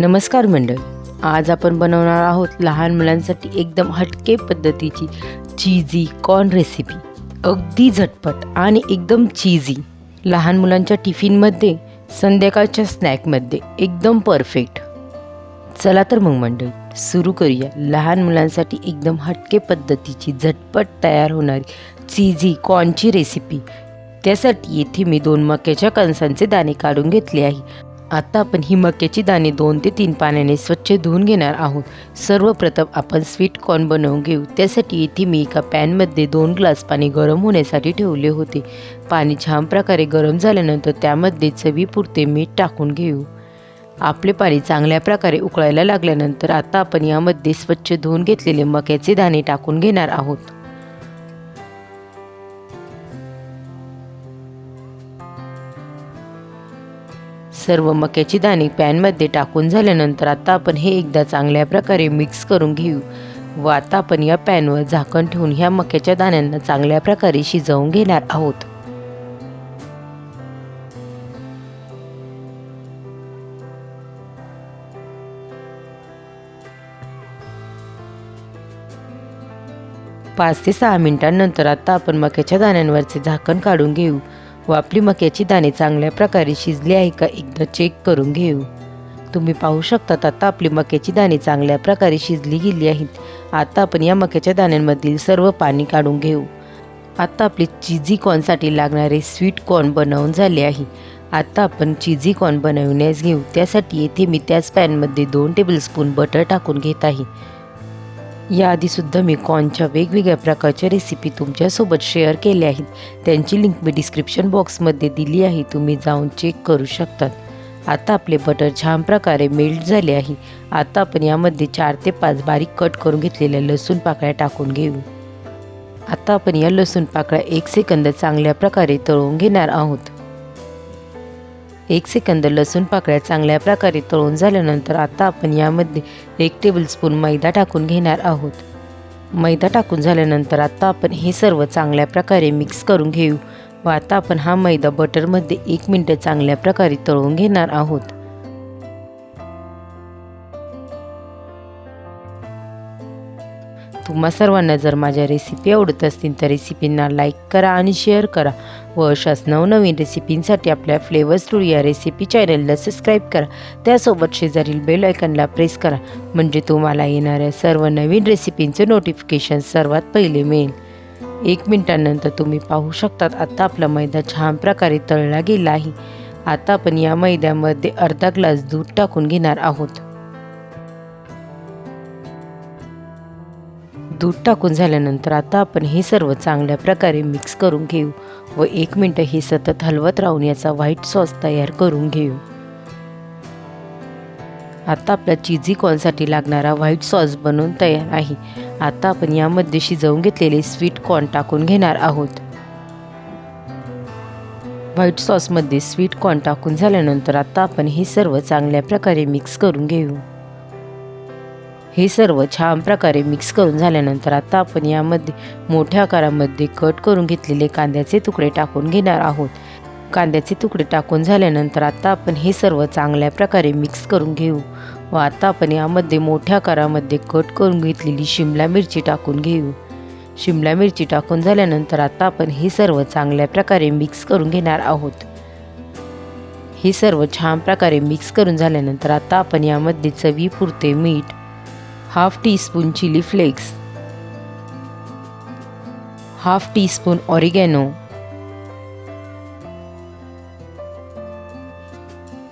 नमस्कार मंडळ. आज आपण बनवणार आहोत लहान मुलांसाठी एकदम हटके पद्धतीची चीजी कॉर्न रेसिपी अगदी झटपट आणि एकदम चीजी लहान मुलांच्या टिफिनमध्ये संध्याकाळच्या स्नॅकमध्ये एकदम परफेक्ट चला तर मग मंडळी सुरू करूया. लहान मुलांसाठी एकदम हटके पद्धतीची झटपट तयार होणारी चीजी कॉर्नची रेसिपी त्यासाठी येथे मी दोन मक्याच्या कणसांचे दाणे काढून घेतले आहे. आता आपण ही मक्याची दाणे दोन ते तीन पाण्याने स्वच्छ धुवून घेणार आहोत. सर्वप्रथम आपण स्वीट कॉर्न बनवून घेऊ. त्यासाठी इथे मी एका पॅनमध्ये दोन ग्लास पाणी गरम होण्यासाठी ठेवले होते. पाणी छान प्रकारे गरम झाल्यानंतर त्यामध्ये चवीपुरते मीठ टाकून घेऊ. आपले पाणी चांगल्या प्रकारे उकळायला लागल्यानंतर आता आपण यामध्ये स्वच्छ धुवून घेतलेले मक्याचे दाणे टाकून घेणार आहोत. सर्व मक्याची दाणे पॅनमध्ये टाकून झाल्यानंतर आता आपण हे एकदा चांगल्या प्रकारे मिक्स करून घेऊ. व आता आपण या पॅनवर झाकण ठेवून ह्या मक्याच्या दाण्यांना चांगल्या प्रकारे शिजवून घेणार आहोत. पाच ते सहा मिनिटांनंतर आता आपण मक्याच्या दाण्यांवरचे झाकण काढून घेऊ. व आपली मक्याची दाणे चांगल्या प्रकारे शिजली आहे का एकदा चेक करून घेऊ. तुम्ही पाहू शकतात आता आपली मक्याची दाणे चांगल्या प्रकारे शिजली गेली आहेत. आता आपण या मक्याच्या दाण्यांमधील सर्व पाणी काढून घेऊ. आता आपली चिझी कॉर्नसाठी लागणारे स्वीट कॉर्न बनवून झाले आहे. आता आपण चिझी कॉर्न बनविण्यास घेऊ. त्यासाठी येथे मी त्याच पॅनमध्ये दोन टेबलस्पून बटर टाकून घेत आहे. याआधीसुद्धा मी कॉर्नच्या वेगवेगळ्या प्रकारच्या रेसिपी तुमच्यासोबत शेअर केल्या आहेत. त्यांची लिंक मी डिस्क्रिप्शन बॉक्समध्ये दिली आहे. तुम्ही जाऊन चेक करू शकतात. आता आपले बटर छान प्रकारे मेल्ट झाले आहे. आता आपण यामध्ये चार ते पाच बारीक कट करून घेतलेल्या लसूण पाकळ्या टाकून घेऊ. आता आपण या लसूण पाकळ्या एक सेकंद चांगल्या प्रकारे तळून घेणार आहोत. एक सेकंद लसूण पाकळ्या चांगल्या प्रकारे तळून झाल्यानंतर आता आपण यामध्ये एक टेबलस्पून मैदा टाकून घेणार आहोत. मैदा टाकून झाल्यानंतर आता आपण हे सर्व चांगल्या प्रकारे मिक्स करून घेऊ व आता आपण हा मैदा बटरमध्ये एक मिनटं चांगल्या प्रकारे तळून घेणार आहोत. तुम्हा सर्वांना जर माझ्या रेसिपी आवडत असतील तर रेसिपींना लाईक करा आणि शेअर करा. व अशाच नवनवीन रेसिपींसाठी आपल्या फ्लेवर स्टुडिओ या रेसिपी चॅनलला सबस्क्राईब करा. त्यासोबत शेजारील बेल आयकनला प्रेस करा म्हणजे तुम्हाला येणाऱ्या सर्व नवीन रेसिपींचे नोटिफिकेशन सर्वात पहिले मिळेल. एक मिनिटानंतर तुम्ही पाहू शकतात आता आपला मैदा छान प्रकारे तळला गेला आहे. आता आपण या मैद्यामध्ये अर्धा ग्लास दूध टाकून घेणार आहोत. दूध टाकून झाल्यानंतर आता आपण हे सर्व चांगल्या प्रकारे मिक्स करून घेऊ व एक मिनटं हे सतत हलवत राहून याचा व्हाईट सॉस तयार करून घेऊ. आता आपल्या चिझी कॉर्नसाठी लागणारा व्हाईट सॉस बनवून तयार आहे. आता आपण यामध्ये शिजवून घेतलेले स्वीट कॉर्न टाकून घेणार आहोत. व्हाईट सॉसमध्ये स्वीट कॉर्न टाकून झाल्यानंतर आता आपण हे सर्व चांगल्या प्रकारे मिक्स करून घेऊ. हे सर्व छान प्रकारे मिक्स करून झाल्यानंतर आता आपण यामध्ये मोठ्या आकारामध्ये कट करून घेतलेले कांद्याचे तुकडे टाकून घेणार आहोत. कांद्याचे तुकडे टाकून झाल्यानंतर आता आपण हे सर्व चांगल्या प्रकारे मिक्स करून घेऊ. व आता आपण यामध्ये मोठ्या आकारामध्ये कट करून घेतलेली शिमला मिरची टाकून घेऊ. शिमला मिरची टाकून झाल्यानंतर आता आपण हे सर्व चांगल्या प्रकारे मिक्स करून घेणार आहोत. हे सर्व छान प्रकारे मिक्स करून झाल्यानंतर आता आपण यामध्ये चवीपुरते मीठ half teaspoon chili flakes half teaspoon oregano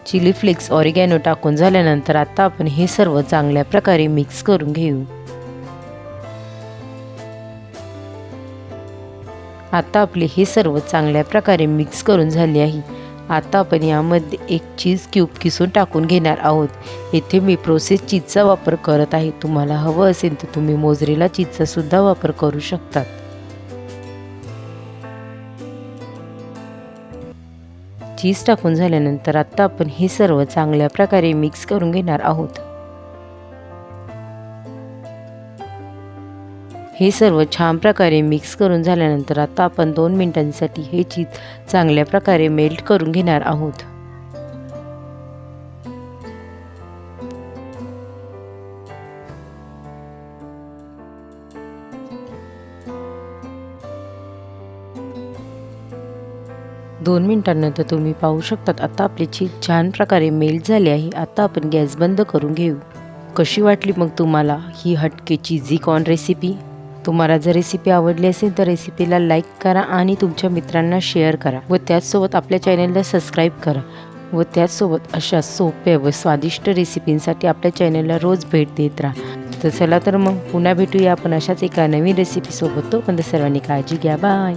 chili flakes oregano टाकून झाल्यानंतर आता आपण हे सर्व चांगल्या प्रकारे मिक्स करून घेऊ. आता आपले हे सर्व चांगल्या प्रकारे मिक्स करून झाले आहे. आता आपण यामध्ये एक चीज क्यूब किसून टाकून घेणार आहोत. येथे मी प्रोसेस चीजचा वापर करत आहे. तुम्हाला हवं असेल तर तुम्ही मोजरेला चीजचा सुद्धा वापर करू शकतात. चीज टाकून झाल्यानंतर आत्ता आपण हे सर्व चांगल्या प्रकारे मिक्स करून घेणार आहोत. हे सर्व छान प्रकारे मिक्स करून झाल्यानंतर आता आपण दोन मिनिटांसाठी हे चीज चांगल्या प्रकारे मेल्ट करून घेणार आहोत. दोन मिनिटांनंतर तुम्ही पाहू शकतात आता आपली चीज छान प्रकारे मेल्ट झाली आहे. आता आपण गॅस बंद करून घेऊ. कशी वाटली मग तुम्हाला ही हटके चीझी कॉर्न रेसिपी तुम्हाला जर रेसिपी आवडली असेल तर रेसिपीला लाईक करा आणि तुमच्या मित्रांना शेअर करा. व त्याचसोबत आपल्या चॅनलला सबस्क्राईब करा. व त्याचसोबत अशा सोप्या व स्वादिष्ट रेसिपींसाठी आपल्या चॅनलला रोज भेट देत राहा. तर चला तर मग पुन्हा भेटूया आपण अशाच एका नवीन रेसिपीसोबत तोपर्यंत सर्वांनी काळजी घ्या. बाय